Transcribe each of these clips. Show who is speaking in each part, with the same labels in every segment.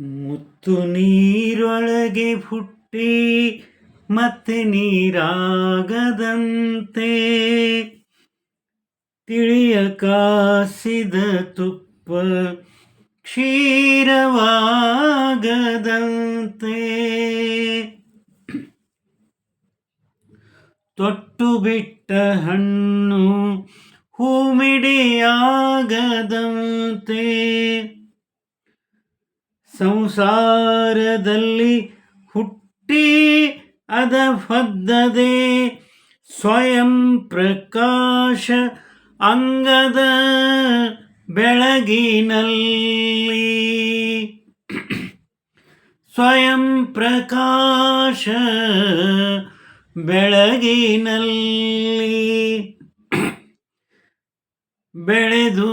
Speaker 1: ಮುತ್ತು ನೀರೊಳಗೆ ಹುಟ್ಟಿ ಮತ್ತೆ ನೀರಾಗದಂತೆ. ತಿಳಿಯ ಕಾಸಿದ ತುಪ್ಪ ಕ್ಷೀರವಾಗದಂತೆ. ತೊಟ್ಟು ಬಿಟ್ಟ ಹಣ್ಣು ಹೂಮಿಡಿಯಾಗದಂತೆ. ಸಂಸಾರದಲ್ಲಿ ಹುಟ್ಟಿ ಅದ ಹೊದ್ದದೆ ಸ್ವಯಂ ಪ್ರಕಾಶ ಅಂಗದ ಬೆಳಗಿನಲ್ಲಿ. ಸ್ವಯಂ ಪ್ರಕಾಶ ಬೆಳಗಿನಲ್ಲಿ. ಬೆಳೆದು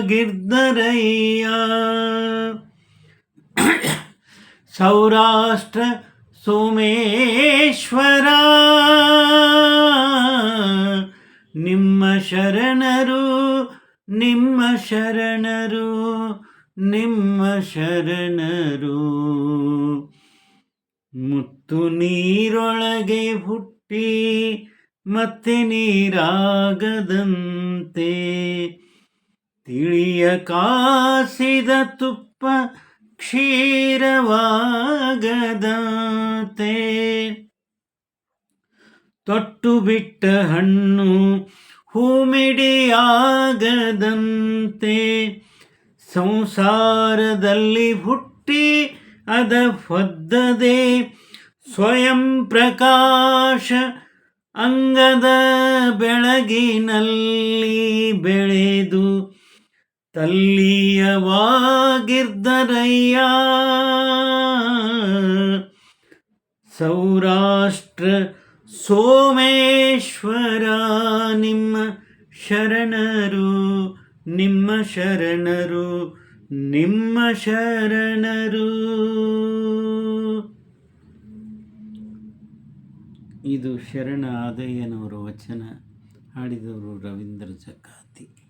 Speaker 1: ತಲ್ಲೀಯವಾಗಿದ್ದರಯ್ಯ ಸೌರಾಷ್ಟ್ರ ಸೋಮೇಶ್ವರ ನಿಮ್ಮ ಶರಣರು ನಿಮ್ಮ ಶರಣರು ನಿಮ್ಮ ಶರಣರು. ಮುತ್ತು ನೀರೊಳಗೆ ಹುಟ್ಟಿ ಮತ್ತೆ ನೀರಾಗದಂತೆ. ತಿಳಿಯ ಕಾಸಿದ ತುಪ್ಪ ಕ್ಷೀರವಾಗದಂತೆ. ತೊಟ್ಟು ಬಿಟ್ಟ ಹಣ್ಣು ಹೂಮಿಡಿಯಾಗದಂತೆ. ಸಂಸಾರದಲ್ಲಿ ಹುಟ್ಟಿ ಅದ ಹೊದ್ದದೆ ಸ್ವಯಂ ಪ್ರಕಾಶ ಅಂಗದ ಬೆಳಗಿನಲ್ಲಿ ಬೆಳೆದು ತಲ್ಲೀಯವಾಗಿರ್ದರಯ್ಯ ಸೌರಾಷ್ಟ್ರ ಸೋಮೇಶ್ವರ, ನಿಮ್ಮ ಶರಣರು ನಿಮ್ಮ ಶರಣರು ನಿಮ್ಮ ಶರಣರು. ಇದು ಶರಣ ಆದಯ್ಯನವರ ವಚನ, ಹಾಡಿದವರು ರವೀಂದ್ರ ಜಕಾತಿ